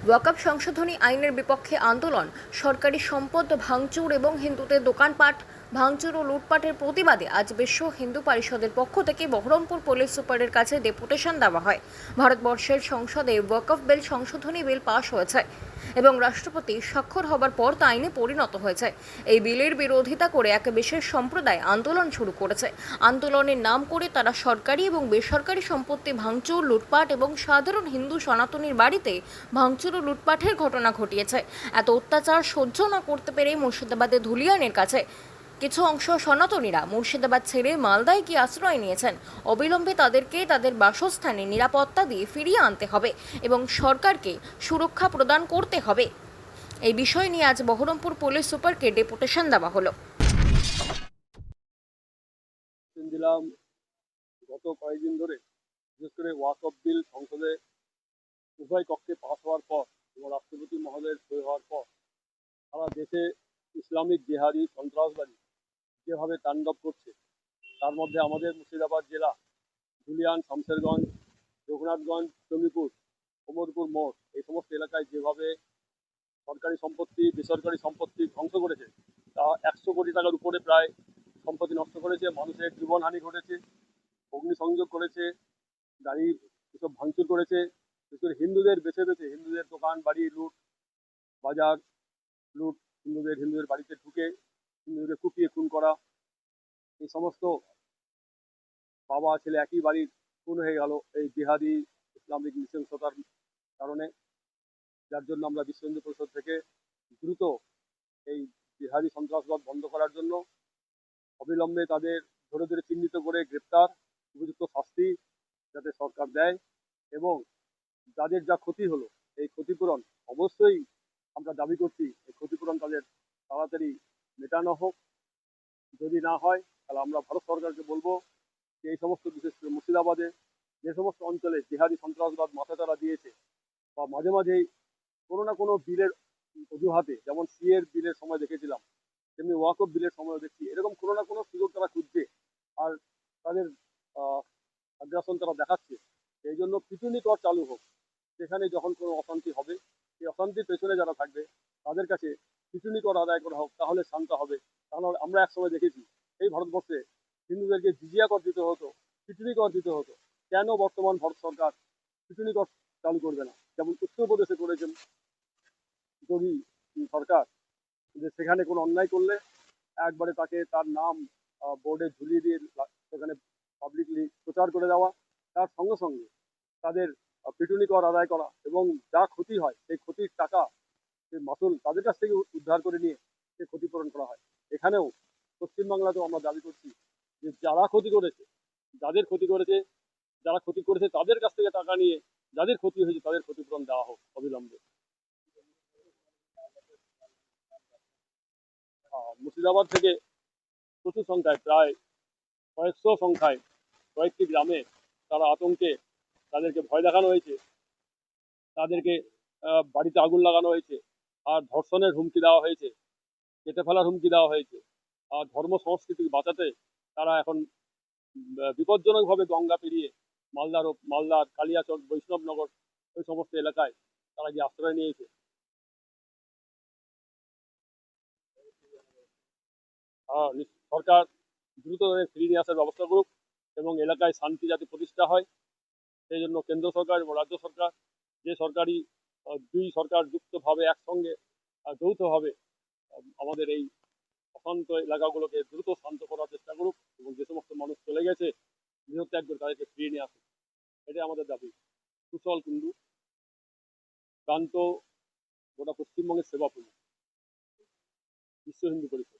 ওয়াকআপ সংশোধনী আইনের বিপক্ষে আন্দোলন সরকারি সম্পদ ভাঙচুর এবং হিন্দুদের দোকানপাট ভাঙচুর ও লুটপাটের প্রতিবাদে আজ বিশ্ব হিন্দু পরিষদের পক্ষ থেকে বহরমপুর পুলিশ সুপারের কাছে ডেপুটেশন দেওয়া হয়। ভারতবর্ষের সংসদে ওয়াকফ বিল সংশোধনী বিল পাশ হয়েছে এবং রাষ্ট্রপতি স্বাক্ষর হবার পর তা আইনে পরিণত হয়েছে। এই বিলের বিরোধিতা করে এক বিশেষ সম্প্রদায় আন্দোলন শুরু করেছে। আন্দোলনের নাম করে তারা সরকারি এবং বেসরকারি সম্পত্তি ভাঙচুর, লুটপাট এবং সাধারণ হিন্দু সনাতনীর বাড়িতে ভাঙচুর ও লুটপাটের ঘটনা ঘটিয়েছে। এত অত্যাচার সহ্য না করতে পেরে মুর্শিদাবাদের ধুলিয়ানের কাছে কিছু অংশ সনাতনীরা মুর্শিদাবাদ ছেড়ে মালদায় গিয়ে আশ্রয় নিয়েছেন। অবিলম্বে তাদেরকে তাদের বাসস্থানে নিরাপত্তা দিয়ে ফিরিয়ে আনতে হবে এবং সরকারকে সুরক্ষা প্রদান করতে হবে। এই বিষয় নিয়ে আজ বহরমপুর পুলিশ সুপারকে ডেপুটেশন দেওয়া হলো। দিলাম গত কয়েকদিন ধরে, বিশেষ করে ওয়াক অফ বিল সংসদে উভয় কক্ষে পাস হওয়ার পর এবং রাষ্ট্রপতি মহোদয়ের সই হওয়ার পর সারা দেশে ইসলামিক জেহাদি সন্ত্রাসবাদী যেভাবে তাণ্ডব করছে, তার মধ্যে আমাদের মুর্শিদাবাদ জেলা, ধুলিয়ান, শামশেরগঞ্জ, রঘুনাথগঞ্জ জমিপুর কোমরপুর মোড়, এই সমস্ত এলাকায় যেভাবে সরকারি সম্পত্তি, বেসরকারি সম্পত্তি ধ্বংস করেছে, তা একশো কোটি টাকার উপরে প্রায় সম্পত্তি নষ্ট করেছে, মানুষের জীবনহানি ঘটেছে, অগ্নিসংযোগ করেছে, গাড়ি এসব ভাঙচুর করেছে, বিশেষ হিন্দুদের বেছে বেছে, হিন্দুদের দোকান, বাড়ি, লুট, বাজার, লুট হিন্দুদের হিন্দুদের বাড়িতে ঢুকে হিন্দুদের কুপিয়ে খুন করা, এই সমস্ত বাবা ছেলে একই বাড়ির খুন হয়ে গেল এই জিহাদি ইসলামিক নৃশংসতার কারণে। যার জন্য আমরা বিশ্ব হিন্দু পরিষদ থেকে দ্রুত এই জিহাদি সন্ত্রাসবাদ বন্ধ করার জন্য অবিলম্বে তাদের ধরে ধরে চিহ্নিত করে গ্রেপ্তার, উপযুক্ত শাস্তি যাতে সরকার দেয় এবং যাদের যা ক্ষতি হলো, এই ক্ষতিপূরণ অবশ্যই আমরা দাবি করছি, এই ক্ষতিপূরণ তাদের তাড়াতাড়ি মেটানো হোক, যদি না হয়, তাহলে আমরা ভারত সরকারকে বলব যে এই সমস্ত, বিশেষ করে মুর্শিদাবাদে যে সমস্ত অঞ্চলে জিহাদি সন্ত্রাসবাদ মাথা তারা দিয়েছে, বা মাঝে মাঝেই কোনো না কোনো বিলের অজুহাতে, যেমন সি এর বিলের সময় দেখেছিলাম, তেমনি ওয়াকফ বিলের সময় দেখছি, এরকম কোনো না কোনো সুযোগ তারা খুঁজছে আর তাদের আগ্রাসন তারা দেখাচ্ছে। সেই জন্য পিটুনি কর চালু হোক সেখানে যখন কোনো অশান্তি হবে, সেই অশান্তির পেছনে যারা থাকবে, তাদের কাছে পিটুনি কর আদায় করা হোক, তাহলে শান্ত হবে। তাহলে আমরা একসময় দেখেছি, এই ভারতবর্ষে হিন্দুদেরকে জিজিয়া কর দিতে হতো, পিটুনি কর দিতে হতো। কেন বর্তমান ভারত সরকার পিটুনি কর চালু করবে না? যেমন উত্তরপ্রদেশে করেছেন যোগী সরকার, যে সেখানে কোনো অন্যায় করলে একবারে তাকে তার নাম বোর্ডে ঝুলিয়ে দিয়ে সেখানে পাবলিকলি প্রচার করে দেওয়া। তার সঙ্গে সঙ্গে তাদের পিটুনি কর আদায় করা এবং যা ক্ষতি হয়, সেই ক্ষতির টাকা মাসুল তাদের কাছ থেকে উদ্ধার করে নিয়ে সে ক্ষতিপূরণ করা হয়। এখানেও পশ্চিমবাংলাতেও আমরা দাবি করছি যে যারা ক্ষতি করেছে, যাদের ক্ষতি করেছে, যারা ক্ষতি করেছে তাদের কাছ থেকে টাকা নিয়ে যাদের ক্ষতি হয়েছে তাদের ক্ষতিপূরণ দেওয়া হোক অবিলম্বে। মুর্শিদাবাদ থেকে প্রচুর সংখ্যায়, প্রায় কয়েকশো সংখ্যায় কয়েকটি গ্রামে তারা আতঙ্কে তাদেরকে ভয় দেখানো হয়েছে। তাদেরকে বাড়িতে আগুন লাগানো হয়েছে। আর ধর্ষণের হুমকি দেওয়া হয়েছে, কেটে ফেলার হুমকি দেওয়া হয়েছে। আর ধর্ম সংস্কৃতি বাঁচাতে তারা এখন বিপজ্জনকভাবে গঙ্গা পেরিয়ে মালদার মালদার কালিয়াচক, বৈষ্ণবনগর, ওই সমস্ত এলাকায় তারা গিয়ে আশ্রয় নিয়েছে। সরকার দ্রুত ফিরিয়ে নিয়ে আসার ব্যবস্থা করুক এবং এলাকায় শান্তি যাতে প্রতিষ্ঠা হয়, সেই জন্য কেন্দ্র সরকার এবং রাজ্য সরকার যে সরকারি দুই সরকার যুক্তভাবে একসঙ্গে যৌথভাবে আমাদের এই অশান্ত এলাকাগুলোকে দ্রুত শান্ত করার চেষ্টা করুক এবং যে সমস্ত মানুষ চলে গেছে গৃহত্যাগ করে তাদেরকে ফিরিয়ে নিয়ে আসুক। এটাই আমাদের দাবি। কুশল কুণ্ডু প্রান্ত গোটা পশ্চিমবঙ্গের সেবা পুলিশ বিশ্ব হিন্দু পরিষদ।